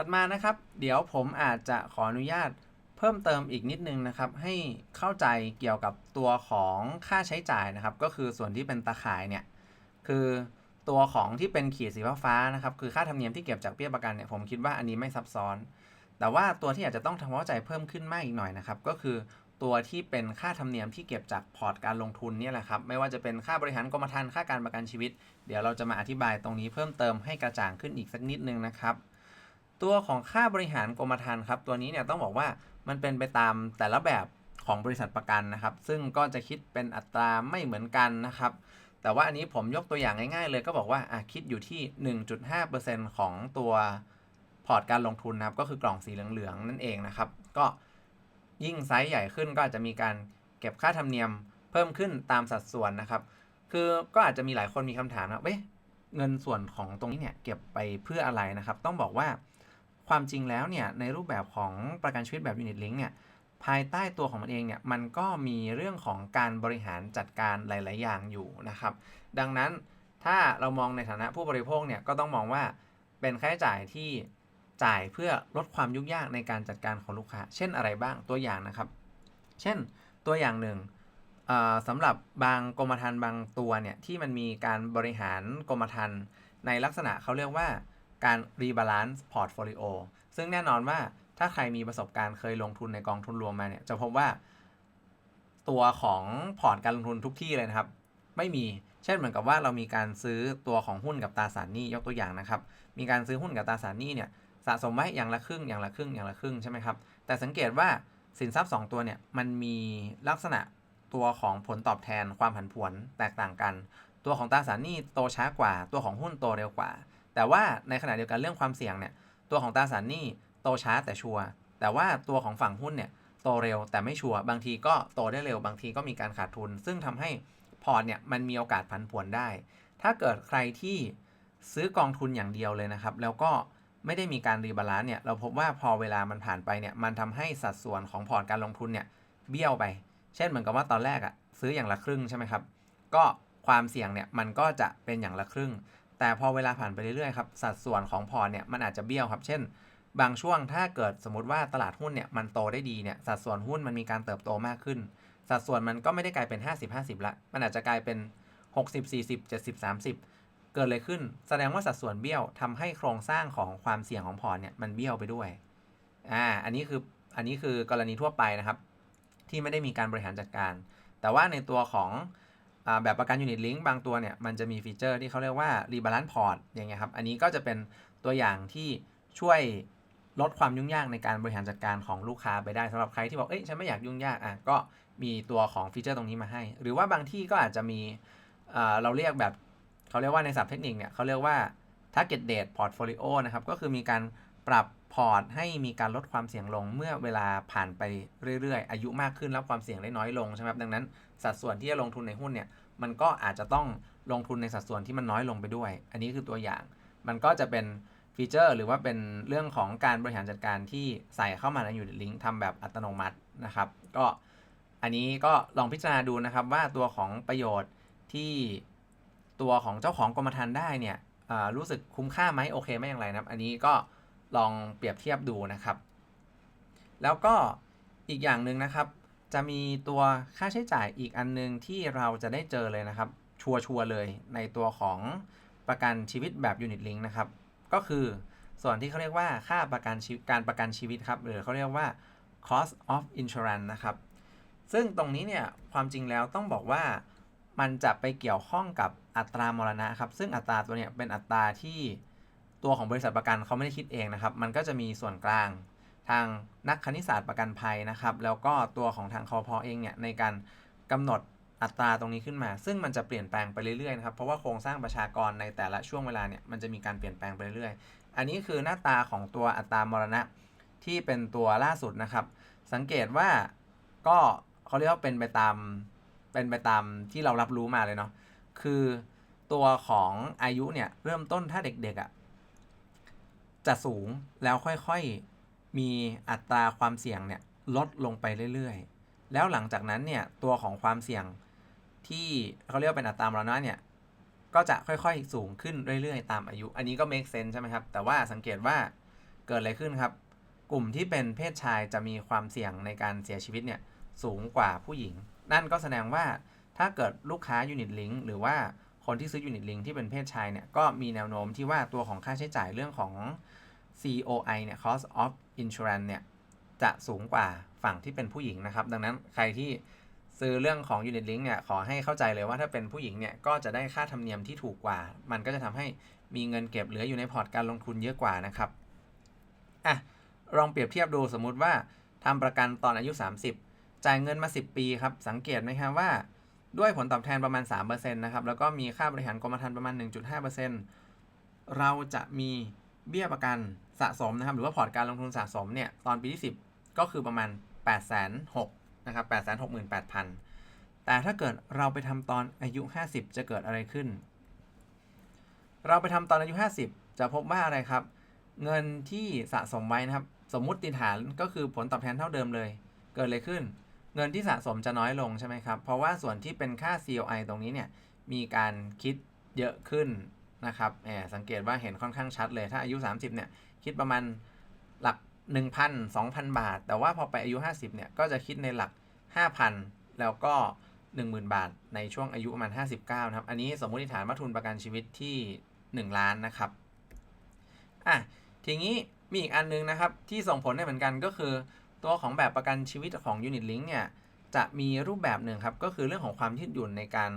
ถัดมานะครับ เดี๋ยวผมอาจจะขออนุญาตเพิ่มเติมอีกนิดนึงนะครับ ให้เข้าใจเกี่ยวกับตัวของค่าใช้จ่ายนะครับ ก็คือส่วนที่เป็นตาข่ายเนี่ยคือตัวของที่เป็นขีดสีฟ้านะครับ คือค่าธรรมเนียมที่เก็บจากเบี้ยประกันเนี่ยผมคิดว่าอันนี้ไม่ซับซ้อน แต่ว่าตัวที่อาจจะต้องทำความเข้าใจเพิ่มขึ้นมากอีกหน่อยนะครับ ก็คือตัวที่เป็นค่าธรรมเนียมที่เก็บจากพอร์ตการลงทุนเนี่ยแหละครับไม่ว่าจะเป็นค่าบริหารกรมธรรม์ค่าการประกันชีวิต เดี๋ยวเราจะมาอธิบายตรงนี้เพิ่มเติมให้กระจ่างขึ้นอีกสักนิดนึงนะครับ ตัวของค่าบริหารกรมธรรม์ครับ ตัวนี้เนี่ยต้องบอกว่ามันเป็นไปตามแต่ละแบบของบริษัทประกันนะครับ ซึ่งก็จะคิดเป็นอัตราไม่เหมือนกันนะครับ แต่ว่าอันนี้ผมยกตัวอย่างง่ายๆ เลยก็บอกว่าคิดอยู่ที่ 1.5%ของตัวพอร์ตการลงทุนนะครับ ก็คือกล่องสีเหลืองๆนั่นเองนะครับ ก็ยิ่งไซส์ใหญ่ขึ้นก็อาจจะมีการเก็บค่าธรรมเนียมเพิ่มขึ้นตามสัดส่วนนะครับ คือก็อาจจะมีหลายคนมีคำถามนะเว้ยเงินส่วนของตรงนี้เนี่ยเก็บไปเพื่ออะไรนะครับ ต้องบอกว่า ความจริงแล้วเนี่ยในรูปแบบของประกันชีวิตแบบยูนิตลิงเนี่ยภายใต้ตัวของมันเองเนี่ยมันก็มีเรื่องของการบริหารจัดการหลาย ๆ อย่างอยู่นะครับ ดังนั้นถ้าเรามองในฐานะผู้บริโภคเนี่ยก็ต้องมองว่าเป็นค่าใช้จ่ายที่จ่ายเพื่อลดความยุ่งยากในการจัดการของลูกค้า เช่นอะไรบ้างตัวอย่างนะครับ เช่นตัวอย่างหนึ่งสำหรับบางกรมธรรม์บางตัวเนี่ยที่มันมีการบริหารกรมธรรม์ในลักษณะเขาเรียกว่า การรีบาลานซ์พอร์ตโฟลิโอซึ่งแน่นอนว่าถ้าใครมีประสบการณ์เคยลงทุนในกองทุนรวมมาเนี่ย จะพบว่า ตัวของพอร์ตการลงทุนทุกที่เลยนะครับ ไม่มีเช่นเหมือนกับว่าเรามีการซื้อตัวของหุ้นกับตราสารหนี้ยกตัวอย่างนะครับ มีการซื้อหุ้นกับตราสารหนี้เนี่ยสะสมไว้อย่างละครึ่งอย่างละครึ่งอย่างละครึ่งใช่ไหมครับแต่สังเกตว่าสินทรัพย์ 2 ตัวเนี่ยมันมีลักษณะตัวของผลตอบแทนความผันผวนแตกต่างกัน ตัวของตราสารหนี้โตช้ากว่า ตัวของหุ้นโตเร็วกว่า แต่ว่าในขณะเดียวกันเรื่องความเสี่ยงเนี่ยตัวของตราสารหนี้โตช้าแต่ชัวร์แต่ว่าตัวของฝั่งหุ้นเนี่ยโตเร็วแต่ไม่ชัวร์บางทีก็โตได้เร็วบางทีก็มีการขาดทุน ซึ่งทำให้พอร์ตเนี่ยมันมีโอกาสผันผวนได้ ถ้าเกิดใครที่ซื้อกองทุนอย่างเดียวเลยนะครับ แล้วก็ไม่ได้มีการรีบาลานซ์เนี่ยเราพบว่าพอเวลามันผ่านไปเนี่ยมันทำให้สัดส่วนของพอร์ตการลงทุนเนี่ยเบี้ยวไป เช่นเหมือนกับว่าตอนแรกอะซื้ออย่างละครึ่งใช่ไหมครับก็ความเสี่ยงเนี่ยมันก็จะเป็นอย่างละครึ่ง แต่พอเวลาผ่านไปเรื่อยๆครับสัดส่วนของพอร์ตเนี่ยมันอาจจะเบี้ยวครับ เช่น บางช่วงถ้าเกิดสมมติว่าตลาดหุ้นเนี่ยมันโตได้ดีเนี่ยสัดส่วนหุ้นมันมีการเติบโตมากขึ้น สัดส่วนมันก็ไม่ได้กลายเป็น 50-50 ละ มันอาจจะกลายเป็น 60-40 70-30 เกิดอะไรขึ้น แสดงว่าสัดส่วนเบี้ยวทำให้โครงสร้างของความเสี่ยงของพอร์ตเนี่ยมันเบี้ยวไปด้วยอ่าอันนี้คืออันนี้คือกรณีทั่วไปนะครับ ที่ไม่ได้มีการบริหารจัดการ แต่ว่าในตัวของ แบบประกันยูนิตลิงก์บางตัวเนี่ยมันจะมีฟีเจอร์ที่เขาเรียกว่ารีบาลานซ์พอร์ตอย่างเงี้ยครับ อันนี้ก็จะเป็นตัวอย่างที่ช่วยลดความยุ่งยากในการบริหารจัดการของลูกค้าไปได้สำหรับใครที่บอกเอ้ยฉันไม่อยากยุ่งยากอะก็มีตัวของฟีเจอร์ตรงนี้มาให้ หรือว่าบางที่ก็อาจจะมีเราเรียกแบบเขาเรียกว่าในศัพท์เทคนิคเนี่ยเขาเรียกว่า target date portfolio นะครับก็คือมีการปรับ พอร์ตให้มีการลดความเสี่ยงลงเมื่อเวลาผ่านไปเรื่อยๆ อายุมากขึ้นแล้วความเสี่ยงได้น้อยลงใช่ไหมครับดังนั้น สัดส่วนที่จะลงทุนในหุ้นเนี่ยมันก็อาจจะต้องลงทุนในสัดส่วนที่มันน้อยลงไปด้วย อันนี้คือตัวอย่าง มันก็จะเป็นฟีเจอร์ หรือว่าเป็นเรื่องของการบริหารจัดการที่ใส่เข้ามาในอยูนิตลิงก์ทำแบบอัตโนมัตินะครับ ก็อันนี้ก็ลองพิจารณาดูนะครับว่าตัวของประโยชน์ที่ตัวของเจ้าของกรมธรรม์ได้เนี่ยรู้สึกคุ้มค่าไหมโอเคไหมอย่างไรนะครับ อันนี้ก็ ลองเปรียบเทียบดูนะครับ แล้วก็อีกอย่างหนึ่งนะครับ จะมีตัวค่าใช้จ่ายอีกอันนึงที่เราจะได้เจอเลยนะครับ ชัวร์เลยในตัวของประกันชีวิตแบบยูนิตลิงนะครับ ก็คือส่วนที่เขาเรียกว่าค่าประกันการประกันชีวิตครับหรือเขาเรียกว่า cost of insurance นะครับ ซึ่งตรงนี้เนี่ยความจริงแล้วต้องบอกว่ามันจะไปเกี่ยวข้องกับอัตรามรณะครับ ซึ่งอัตราตัวเนี้ยเป็นอัตราที่ ตัวของบริษัทประกันเขาไม่ได้คิดเองนะครับ มันก็จะมีส่วนกลางทางนักคณิตศาสตร์ประกันภัยนะครับ แล้วก็ตัวของทางคอพอเองเนี่ยในการกำหนดอัตราตรงนี้ขึ้นมา ซึ่งมันจะเปลี่ยนแปลงไปเรื่อยๆนะครับ เพราะว่าโครงสร้างประชากรในแต่ละช่วงเวลาเนี่ยมันจะมีการเปลี่ยนแปลงไปเรื่อยๆ อันนี้คือหน้าตาของตัวอัตรามรณะที่เป็นตัวล่าสุดนะครับ สังเกตว่าก็เขาเรียกว่าเป็นไปตามเป็นไปตามที่เรารับรู้มาเลยเนาะ คือตัวของอายุเนี่ยเริ่มต้นถ้าเด็กๆอะ่ะ จะสูงแล้วค่อยๆ มีอัตราความเสี่ยงเนี่ยลดลงไปเรื่อยๆ แล้วหลังจากนั้นเนี่ยตัวของความเสี่ยงที่เขาเรียกเป็นอัตรามรณะเนี่ยก็จะค่อยๆ สูงขึ้นเรื่อยๆ ตามอายุ อันนี้ก็ make sense ใช่ไหมครับ แต่ว่าสังเกตว่าเกิดอะไรขึ้นครับ กลุ่มที่เป็นเพศชายจะมีความเสี่ยงในการเสียชีวิตเนี่ยสูงกว่าผู้หญิง นั่นก็แสดงว่าถ้าเกิดลูกค้ายูนิตลิงหรือว่า คนที่ซื้อยูนิตลิงที่เป็นเพศชายเนี่ยก็มีแนวโน้มที่ว่าตัวของค่าใช้จ่ายเรื่องของ COI เนี่ย cost of insurance เนี่ยจะสูงกว่าฝั่งที่เป็นผู้หญิงนะครับ ดังนั้นใครที่ซื้อเรื่องของ Unit Link เนี่ยขอให้เข้าใจเลยว่าถ้าเป็นผู้หญิงเนี่ยก็จะได้ค่าธรรมเนียมที่ถูกกว่า มันก็จะทำให้มีเงินเก็บเหลืออยู่ในพอร์ตการลงทุนเยอะกว่านะครับอะลองเปรียบเทียบดูสมมุติว่าทำประกันตอนอายุ 30 จ่ายเงินมา 10 ปีครับ สังเกตไหมครับว่า ด้วยผลตอบแทนประมาณ 3%นะครับ แล้วก็มีค่าบริหารกรมธรรม์ประมาณ 1.5%เราจะมีเบี้ยประกันสะสมนะครับ หรือว่าพอร์ตการลงทุนสะสมเนี่ยตอนปีที่ 10 ก็คือประมาณ 8 6 0 0 0นะครับ868,000 แต่ถ้าเกิดเราไปทำตอนอายุ 50 จะเกิดอะไรขึ้น เราไปทำตอนอายุ 50 จะพบว่าอะไรครับ เงินที่สะสมไว้นะครับ สมมุติฐานก็คือผลตอบแทนเท่าเดิมเลย เกิดอะไรขึ้น เงินที่สะสมจะน้อยลงใช่ไหมครับ เพราะว่าส่วนที่เป็นค่า COI ตรงนี้เนี่ยมีการคิดเยอะขึ้นนะครับแหมสังเกตว่าเห็นค่อนข้างชัดเลย ถ้าอายุ 30เนี่ยคิดประมาณหลัก 1,000 2,000 บาท แต่ว่าพอไปอายุ 50เนี่ยก็จะคิดในหลัก 5,000 แล้วก็ 10,000 บาท ในช่วงอายุประมาณ 59นะครับ อันนี้สมมติฐานว่าทุนประกันชีวิตที่ 1 ล้านนะครับอะทีนี้มีอีกอันนึงนะครับที่ส่งผลได้เหมือนกันก็คือ ตัวของแบบประกันชีวิตของ Unit Link เนี่ยจะมีรูปแบบหนึ่งครับ ก็คือเรื่องของความยืดหยุ่นในการ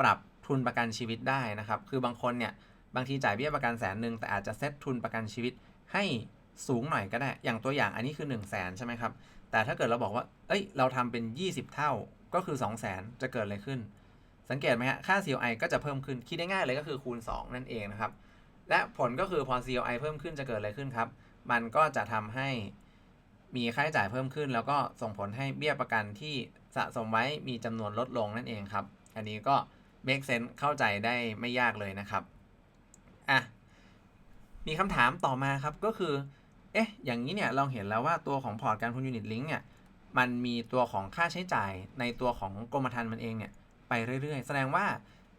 ปรับทุนประกันชีวิตได้นะครับ คือบางคนเนี่ยบางทีจ่ายเบี้ยประกันแสนหนึ่งแต่อาจจะเซตทุนประกันชีวิตให้สูงหน่อยก็ได้ อย่างตัวอย่างอันนี้คือ 1 0 0 0 0แสนใช่ไหมครับ แต่ถ้าเกิดเราบอกว่า เอ้ย เราทำเป็น 20 เท่า ก็คือ 2 0 0 0 0 0จะเกิดอะไรขึ้น สังเกตไหมฮะ ค่า COI ก็จะเพิ่มขึ้น คิดได้ง่ายเลยก็คือคูณ 2 นั่นเองนะครับ และผลก็คือพอ COI เพิ่มขึ้นจะเกิดอะไรขึ้นครับ มันก็จะทำให้ มีค่าใช้จ่ายเพิ่มขึ้น แล้วก็ส่งผลให้เบี้ยประกันที่สะสมไว้มีจำนวนลดลงนั่นเองครับ อันนี้ก็ make sense เข้าใจได้ไม่ยากเลยนะครับอะมีคำถามต่อมาครับก็คือ เอ๊ะ อย่างนี้เนี่ยเราเห็นแล้วว่าตัวของพอร์ตการทุนยูนิตลิงก์เนี่ยมันมีตัวของค่าใช้จ่ายในตัวของกรมธรรม์มันเองเนี่ยไปเรื่อยๆ แสดงว่า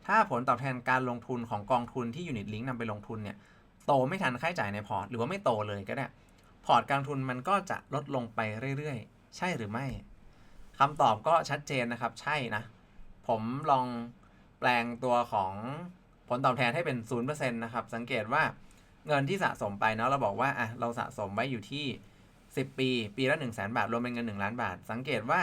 ถ้าผลตอบแทนการลงทุนของกองทุนที่ยูนิตลิงก์นำไปลงทุนเนี่ยโตไม่ทันค่าใช้จ่ายในพอร์ต หรือว่าไม่โตเลยก็ได้ พอร์ตการทุนมันก็จะลดลงไปเรื่อยๆ ใช่หรือไม่คำตอบก็ชัดเจนนะครับ ใช่นะ ผมลองแปลงตัวของผลตอบแทนให้เป็น 0%นะครับ สังเกตว่าเงินที่สะสมไปเนาะเราบอกว่าอะเราสะสมไว้อยู่ที่ 10 ปี ปีละ 1 0 0 0 0แบาท รวมเป็นเงิน 1 ล้านบาท สังเกตว่า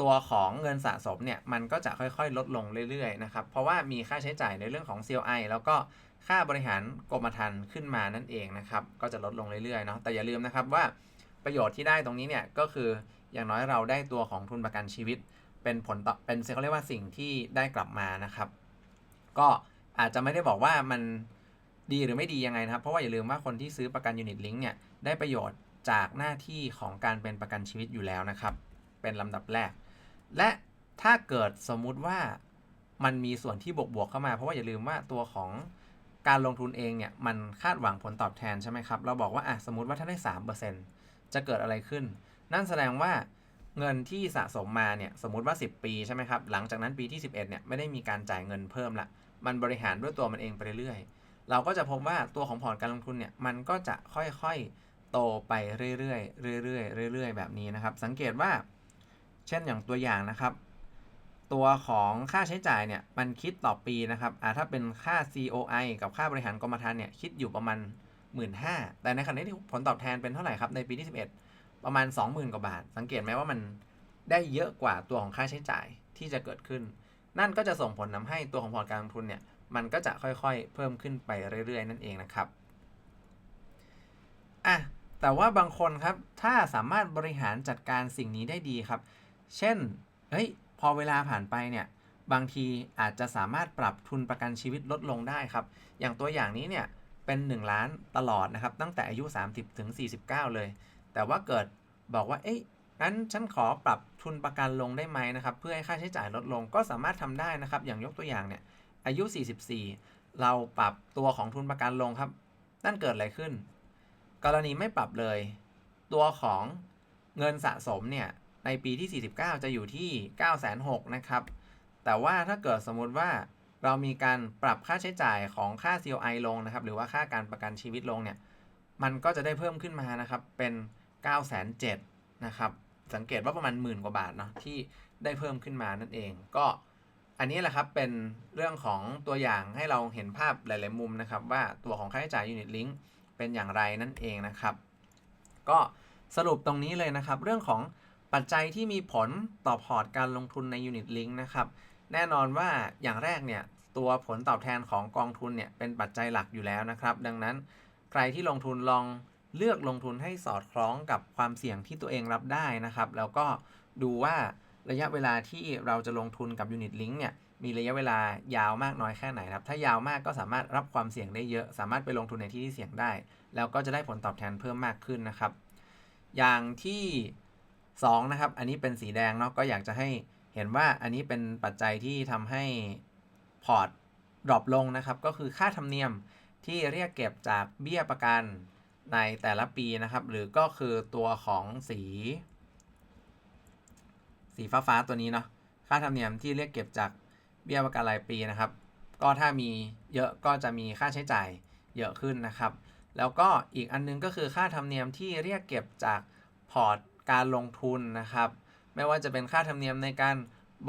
ตัวของเงินสะสมเนี่ย มันก็จะค่อยๆ ลดลงเรื่อยๆ นะครับ เพราะว่ามีค่าใช้จ่ายในเรื่องของ CLI แล้วก็ ค่าบริหารกรมธรรม์ขึ้นมานั่นเองนะครับ ก็จะลดลงเรื่อยๆเนาะแต่อย่าลืมนะครับว่าประโยชน์ที่ได้ตรงนี้เนี่ยก็คืออย่างน้อยเราได้ตัวของทุนประกันชีวิต เป็นผลตอเป็นเขาเรียกว่าสิ่งที่ได้กลับมานะครับ ก็อาจจะไม่ได้บอกว่ามันดีหรือไม่ดียังไงนะครับ เพราะว่าอย่าลืมว่าคนที่ซื้อประกันยูนิตลิงก์เนี่ยได้ประโยชน์จากหน้าที่ของการเป็นประกันชีวิตอยู่แล้วนะครับ เป็นลำดับแรก และถ้าเกิดสมมุติว่ามันมีส่วนที่บวกบวกเข้ามา เพราะว่าอย่าลืมว่าตัวของ การลงทุนเองเนี่ยมันคาดหวังผลตอบแทนใช่ไหมครับ เราบอกว่าอะสมมติว่าถ้าได้ 3%จะเกิดอะไรขึ้น นั่นแสดงว่าเงินที่สะสมมาเนี่ยสมมติว่า 10 ปีใช่ไหมครับ หลังจากนั้นปีที่ 11เนี่ยไม่ได้มีการจ่ายเงินเพิ่มละมันบริหารด้วยตัวมันเองไปเรื่อยๆ เราก็จะพบว่าตัวของพอร์ตการลงทุนเนี่ยมันก็จะค่อยๆ โตไปเรื่อยๆเรื่อยๆเรื่อยๆ แบบนี้นะครับ สังเกตว่า เช่นอย่างตัวอย่างนะครับ ตัวของค่าใช้จ่ายเนี่ยมันคิดต่อปีนะครับอ่าถ้าเป็นค่า COI กับค่าบริหารกรมธรรม์เนี่ยคิดอยู่ประมาณ 1 5ื่นแต่ในขณะที่ผลตอบแทนเป็นเท่าไหร่ครับในปีที่ 11 ประมาณ 20,000 กว่าบาท สังเกตไหมว่ามันได้เยอะกว่าตัวของค่าใช้จ่ายที่จะเกิดขึ้น นั่นก็จะส่งผลทาให้ตัวของพอร์ตการลงทุนเนี่ยมันก็จะค่อยๆ เพิ่มขึ้นไปเรื่อยๆ นั่นเองนะครับอะแต่ว่าบางคนครับถ้าสามารถบริหารจัดการสิ่งนี้ได้ดีครับ เช่นเฮ้ย พอเวลาผ่านไปเนี่ยบางทีอาจจะสามารถปรับทุนประกันชีวิตลดลงได้ครับ อย่างตัวอย่างนี้เนี่ยเป็น 1 ล้านตลอดนะครับ ตั้งแต่อายุ 30ถึง49 เลย แต่ว่าเกิดบอกว่า เอ๊ะงั้นฉันขอปรับทุนประกันลงได้ไหมนะครับ เพื่อให้ค่าใช้จ่ายลดลงก็สามารถทำได้นะครับ อย่างยกตัวอย่างเนี่ย อายุ 44 เราปรับตัวของทุนประกันลงครับ นั่นเกิดอะไรขึ้น กรณีไม่ปรับเลย ตัวของเงินสะสมเนี่ย ในปีที่ 49 จะอยู่ที่ 906,000นะครับ แต่ว่าถ้าเกิดสมมุติว่าเรามีการปรับค่าใช้จ่ายของค่า COI ลงนะครับ หรือว่าค่าการประกันชีวิตลงเนี่ย มันก็จะได้เพิ่มขึ้นมานะครับ เป็น9 7 0 0 0นะครับ สังเกตว่าประมาณหมื่นกว่าบาทเนาะที่ได้เพิ่มขึ้นมานั่นเอง ก็อันนี้แหละครับเป็นเรื่องของตัวอย่างให้เราเห็นภาพหลาย ๆ มุมนะครับ ว่าตัวของค่าใช้จ่าย Unit Link เป็นอย่างไรนั่นเองนะครับ ก็สรุปตรงนี้เลยนะครับ เรื่องของ ปัจจัยที่มีผลต่อพอร์ตการลงทุนใน Unit Link นะครับ แน่นอนว่าอย่างแรกเนี่ย ตัวผลตอบแทนของกองทุนเนี่ย เป็นปัจจัยหลักอยู่แล้วนะครับ ดังนั้นใครที่ลงทุนลองเลือกลงทุนให้สอดคล้องกับความเสี่ยงที่ตัวเองรับได้นะครับ แล้วก็ดูว่าระยะเวลาที่เราจะลงทุนกับ Unit Link เนี่ยมีระยะเวลายาวมากน้อยแค่ไหนครับ ถ้ายาวมากก็สามารถรับความเสี่ยงได้เยอะ สามารถไปลงทุนในที่ที่เสี่ยงได้ แล้วก็จะได้ผลตอบแทนเพิ่มมากขึ้นนะครับ อย่างที่ 2นะครับ อันนี้เป็นสีแดงเนาะก็อยากจะให้เห็นว่าอันนี้เป็นปัจจัยที่ทำให้พอร์ตดรอปลงนะครับ ก็คือค่าธรรมเนียมที่เรียกเก็บจากเบี้ยประกันในแต่ละปีนะครับ หรือก็คือตัวของสี สีฟ้าฟ้าๆตัวนี้เนาะค่าธรรมเนียมที่เรียกเก็บจากเบี้ยประกันรายปีนะครับ ก็ถ้ามีเยอะก็จะมีค่าใช้จ่ายเยอะขึ้นนะครับ แล้วก็อีกอันนึงก็คือค่าธรรมเนียมที่เรียกเก็บจากพอร์ต การลงทุนนะครับ ไม่ว่าจะเป็นค่าธรรมเนียมในการ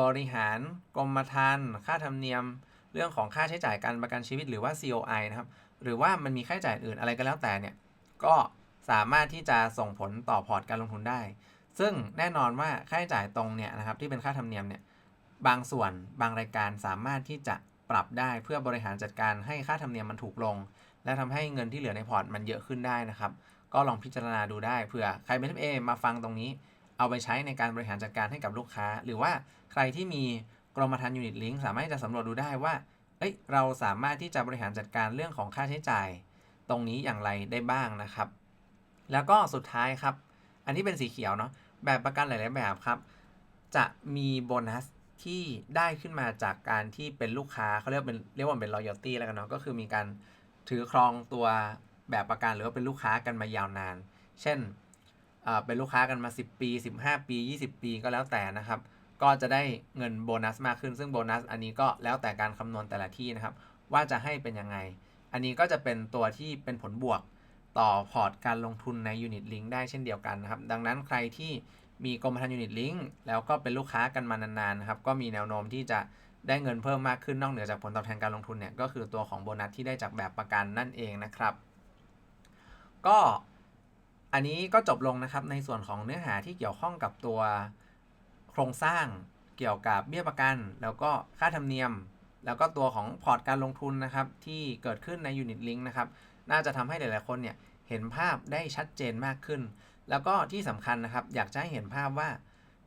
บริหารกรมธรรม์ค่าธรรมเนียม เรื่องของค่าใช้จ่ายการประกันชีวิตหรือว่า COI นะครับ หรือว่ามันมีค่าใช้จ่ายอื่นอะไรก็แล้วแต่เนี่ย ก็สามารถที่จะส่งผลต่อพอร์ตการลงทุนได้ ซึ่งแน่นอนว่าค่าใช้จ่ายตรงเนี่ยนะครับที่เป็นค่าธรรมเนียมเนี่ย บางส่วนบางรายการสามารถที่จะปรับได้เพื่อบริหารจัดการให้ค่าธรรมเนียมมันถูกลง และทำให้เงินที่เหลือในพอร์ตมันเยอะขึ้นได้นะครับ ก็ลองพิจารณาดูได้เผื่อใครเป็นเอมาฟังตรงนี้ เอาไปใช้ในการบริหารจัดการให้กับลูกค้า หรือว่าใครที่มีกรมธรรม์ยูนิตลิงสามารถจะสำรวจดูได้ว่าเอ้ยเราสามารถที่จะบริหารจัดการเรื่องของค่าใช้จ่าย ตรงนี้อย่างไรได้บ้างนะครับ แล้วก็สุดท้ายครับ อันที่เป็นสีเขียวเนาะแบบประกันหลาย ๆ แบบครับ จะมีโบนัสที่ได้ขึ้นมาจากการที่เป็นลูกค้าเขาเรียกเป็นเรียกว่าเป็น loyalty แล้วกันเนาะก็คือมีการถือครองตัว แบบประกันหรือว่าเป็นลูกค้ากันมายาวนาน เช่นเป็นลูกค้ากันมา 10 ปี 15 ปี 20 ปีก็แล้วแต่นะครับ ก็จะได้เงินโบนัสมากขึ้น ซึ่งโบนัสอันนี้ก็แล้วแต่การคำนวณแต่ละที่นะครับ ว่าจะให้เป็นยังไง อันนี้ก็จะเป็นตัวที่เป็นผลบวกต่อพอร์ตการลงทุนใน Unit Link ได้เช่นเดียวกันนะครับ ดังนั้นใครที่มีกรมธรรม์ Unit Link แล้วก็เป็นลูกค้ากันมานานๆนะครับ ก็มีแนวโน้มที่จะได้เงินเพิ่มมากขึ้นนอกเหนือจากผลตอบแทนการลงทุนเนี่ย ก็คือตัวของโบนัสที่ได้จากแบบประกันนั่นเองนะครับ ก็อันนี้ก็จบลงนะครับในส่วนของเนื้อหาที่เกี่ยวข้องกับตัวโครงสร้างเกี่ยวกับเบี้ยประกัน แล้วก็ค่าธรรมเนียม แล้วก็ตัวของพอร์ตการลงทุนนะครับที่เกิดขึ้นใน Unit Link นะครับน่าจะทำให้หลาย ๆ คนเนี่ยเห็นภาพได้ชัดเจนมากขึ้น แล้วก็ที่สำคัญนะครับ อยากจะให้เห็นภาพว่า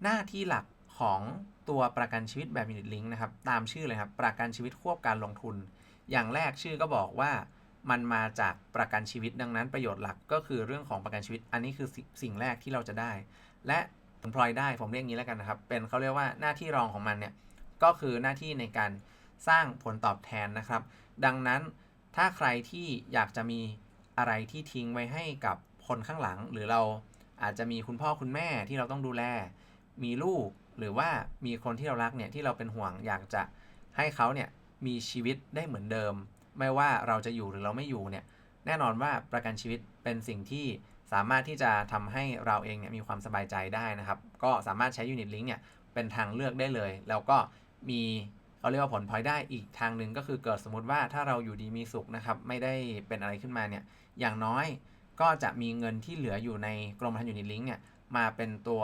หน้าที่หลักของตัวประกันชีวิตแบบ Unit Link นะครับตามชื่อเลยครับประกันชีวิตควบการลงทุน อย่างแรกชื่อก็บอกว่า มันมาจากประกันชีวิตดังนั้นประโยชน์หลักก็คือเรื่องของประกันชีวิต อันนี้คือสิสิ่งแรกที่เราจะได้ และผลพลอยได้ผมเรียกงนี้แล้วกันนะครับ เป็นเขาเรียกว่าหน้าที่รองของมันเนี่ยก็คือหน้าที่ในการสร้างผลตอบแทนนะครับ ดังนั้นถ้าใครที่อยากจะมีอะไรที่ทิ้งไว้ให้กับคนข้างหลัง หรือเราอาจจะมีคุณพ่อคุณแม่ที่เราต้องดูแล มีลูกหรือว่ามีคนที่เรารักเนี่ยที่เราเป็นห่วงอยากจะให้เขาเนี่ยมีชีวิตได้เหมือนเดิม ไม่ว่าเราจะอยู่หรือเราไม่อยู่เนี่ยแน่นอนว่าประกันชีวิตเป็นสิ่งที่สามารถที่จะทำให้เราเองเนี่ยมีความสบายใจได้นะครับ ก็สามารถใช้ Unit Link เนี่ยเป็นทางเลือกได้เลย แล้วก็มีเขาเรียกว่าผลพลอยได้อีกทางหนึ่งก็คือเกิดสมมติว่าถ้าเราอยู่ดีมีสุขนะครับ ไม่ได้เป็นอะไรขึ้นมาเนี่ยอย่างน้อยก็จะมีเงินที่เหลืออยู่ในกรมธรรม์ยูนิตลิงเนี่ยมาเป็นตัว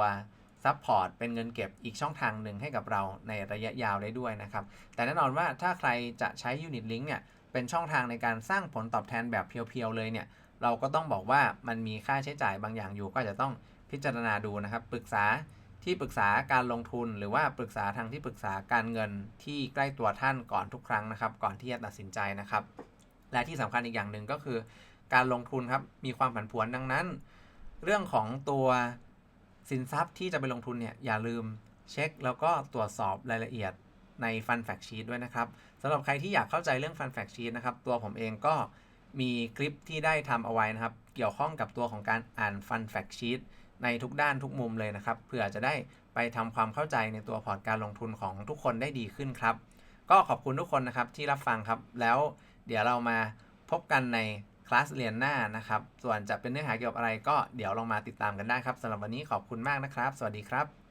ซัพพอร์ตเป็นเงินเก็บอีกช่องทางหนึ่งให้กับเราในระยะยาวได้ด้วยนะครับ แต่แน่นอนว่าถ้าใครจะใช้ยูนิตลิงเนี่ย เป็นช่องทางในการสร้างผลตอบแทนแบบเพียวๆเลยเนี่ยเราก็ต้องบอกว่ามันมีค่าใช้จ่ายบางอย่างอยู่ก็จะต้องพิจารณาดูนะครับ ปรึกษาที่ปรึกษาการลงทุน หรือว่าปรึกษาทางที่ปรึกษาการเงินที่ใกล้ตัวท่านก่อนทุกครั้งนะครับ ก่อนที่จะตัดสินใจนะครับ และที่สำคัญอีกอย่างหนึ่งก็คือ การลงทุนครับมีความผันผวนดังนั้น เรื่องของตัวสินทรัพย์ที่จะไปลงทุนเนี่ยอย่าลืมเช็ค แล้วก็ตรวจสอบรายละเอียดใน Fun Fact Sheet ด้วยนะครับำหรับใครที่อยากเข้าใจเรื่อง Fun Fact Sheet นะครับ ตัวผมเองก็มีคลิปที่ได้ทำเอาไว้นะครับ เกี่ยวข้องกับตัวของการอ่าน Fun Fact Sheet ในทุกด้านทุกมุมเลยนะครับเผื่อจะได้ไปทำความเข้าใจในตัวพอร์ตการลงทุนของทุกคนได้ดีขึ้นครับ ก็ขอบคุณทุกคนนะครับที่รับฟังครับ แล้วเดี๋ยวเรามาพบกันในคลาสเรียนหน้านะครับ ส่วนจะเป็นเนื้อหาเกี่ยวกับอะไรก็เดี๋ยวลองมาติดตามกันได้ครับสำหรับวันนี้ขอบคุณมากนะครับ สวัสดีครับ